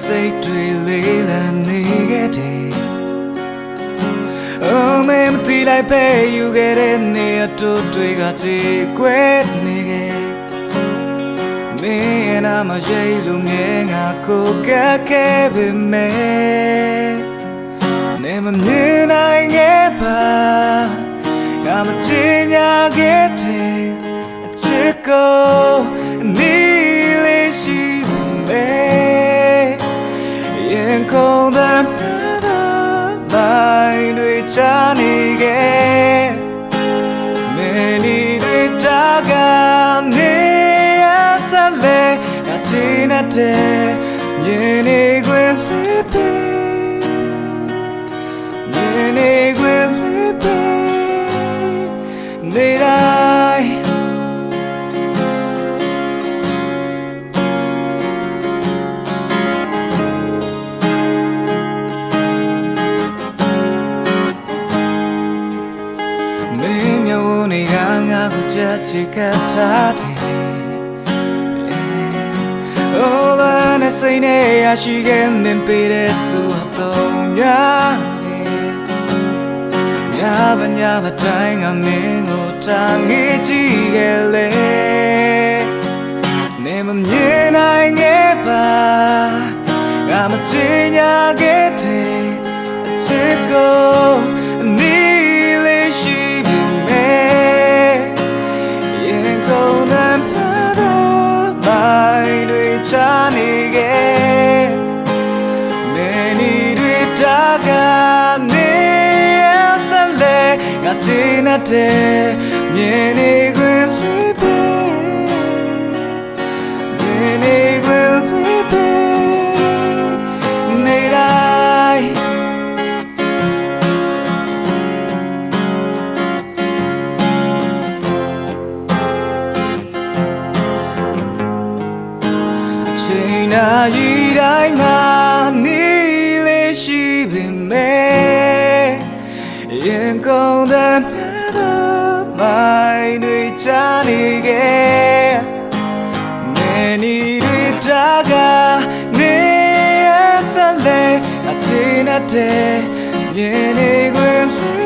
ဟိုဝေးကြီးကိုငေးကစိတ်တွေလေးလံနေခဲ့တယ်အိုးမင်းမသိလိုက်ပဲယူခဲ့တဲ့နေအတူတွေကကြည်ကွယ်နေခဲ့မင်းရဲ့နာမရိတ်လို့မြဲငါကိုကက်ခဲ့ပေမဲ့နေမမြင်နိုင်ခဲ့ပါငါမချင်ညာခဲ့တဲ့အချစ်ကို ရင်ကုန်တဲ့တိုင်းတွေချနေခဲ့မင်းဒီတွေတာကနေရဆက်လေကချင်တဲ့မြင်နေခွင့်လေးပဲမြင်နေခွင့်လေးပဲနေတို တွေကငါ့ကိုချက်ချစ်ကပ်ထားတယ်။ Oh, and I say နေရရှိခဲ့မင်းပေးတဲ့ဆိုတော့ညာညာဗညာဗတိုင်းကမင်းကိုတာငေးကြည့်ခဲ့လေနေမမြင်နိုင် ချင်တဲ့မြင်နေခွင့်လေးပဲမြင်နေခွင့်လေးပဲနေတိုင်းချိန်နာရီတိုင်းမှာနေလေးရှိပေမဲ့ ရင်ကုန်တဲ့မြတ်သောမိုင်းတွေချနေခဲ့နေနီတွေတာကနေဆက်လေအချိန်နဲ့မြင်နေ